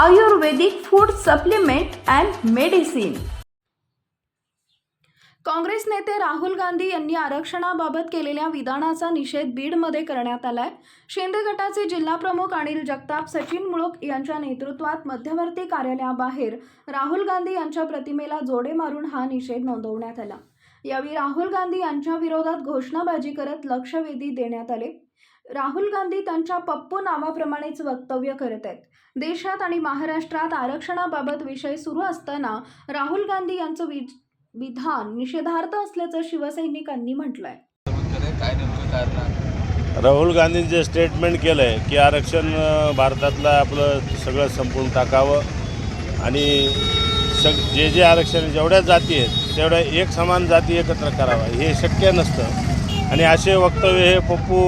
Ayurvedic food supplement and medicine. Congress नेते राहुल गांधी यांनी आरक्षणाबाबत केलेल्या विधानाचा निषेध बीडमध्ये करण्यात आलाय. शिंदे गटाचे जिल्हाप्रमुख अनिल जगताप सचिन मुळक यांच्या नेतृत्वात मध्यवर्ती कार्यालयाबाहेर राहुल गांधी यांच्या प्रतिमेला जोडे मारून हा निषेध नोंदवण्यात आला. यावेळी राहुल गांधी यांच्या विरोधात घोषणाबाजी करत लक्षवेधी देण्यात आले. राहुल गांधी त्यांच्या पप्पू नावाप्रमाणेच वक्तव्य करत आहेत देशात आणि महाराष्ट्रात आरक्षणाबाबत विषय सुरू असताना राहुल गांधी यांचं वि विधान निषेधार्थ असल्याचं शिवसैनिकांनी म्हटलंय आहे? राहुल गांधींनी जे स्टेटमेंट केलं आहे की आरक्षण भारतातलं आपलं सगळं संपून टाकावं आणि सग जे जे आरक्षण जेवढ्या जाती आहेत तेवढ्या एक समान जाती एकत्र करावा हे शक्य नसतं आणि असे वक्तव्य हे पप्पू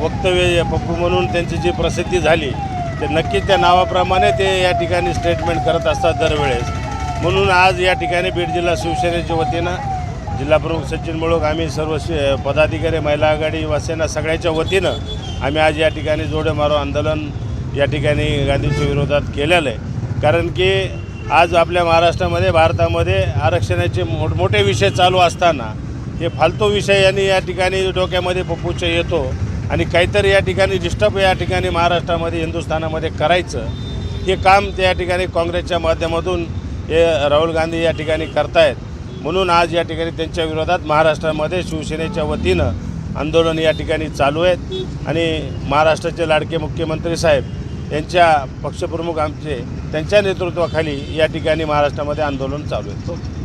वक्तव्य पप्पू म्हणून त्यांची जी प्रसिद्धी झाली ते नक्कीच त्या नावाप्रमाणे ते या ठिकाणी स्टेटमेंट करत असतात दरवेळेस. म्हणून आज या ठिकाणी बीड जिल्हा शिवसेनेच्या वतीनं जिल्हाप्रमुख सचिन मुळूक आम्ही सर्व शि पदाधिकारी महिला आघाडी युवासेना सगळ्याच्या वतीनं आम्ही आज या ठिकाणी जोडे मारो आंदोलन या ठिकाणी गांधीच्या विरोधात केलेलं आहे. कारण की आज आपल्या महाराष्ट्रामध्ये भारतामध्ये आरक्षणाचे मोठमोठे विषय चालू असताना हे फालतू विषय यांनी या ठिकाणी डोक्यामध्ये पप्पूच्या येतो आणि काहीतरी या ठिकाणी डिस्टर्ब या ठिकाणी महाराष्ट्रामध्ये हिंदुस्थानामध्ये करायचं हे काम त्या ठिकाणी काँग्रेसच्या माध्यमातून हे राहुल गांधी या ठिकाणी करतायत. म्हणून आज या ठिकाणी त्यांच्या विरोधात महाराष्ट्रामध्ये शिवसेनेच्या वतीनं आंदोलन या ठिकाणी चालू आहेत. आणि महाराष्ट्राचे लाडके मुख्यमंत्री साहेब यांच्या पक्षप्रमुख आमचे त्यांच्या नेतृत्वाखाली या ठिकाणी महाराष्ट्रामध्ये आंदोलन चालू आहे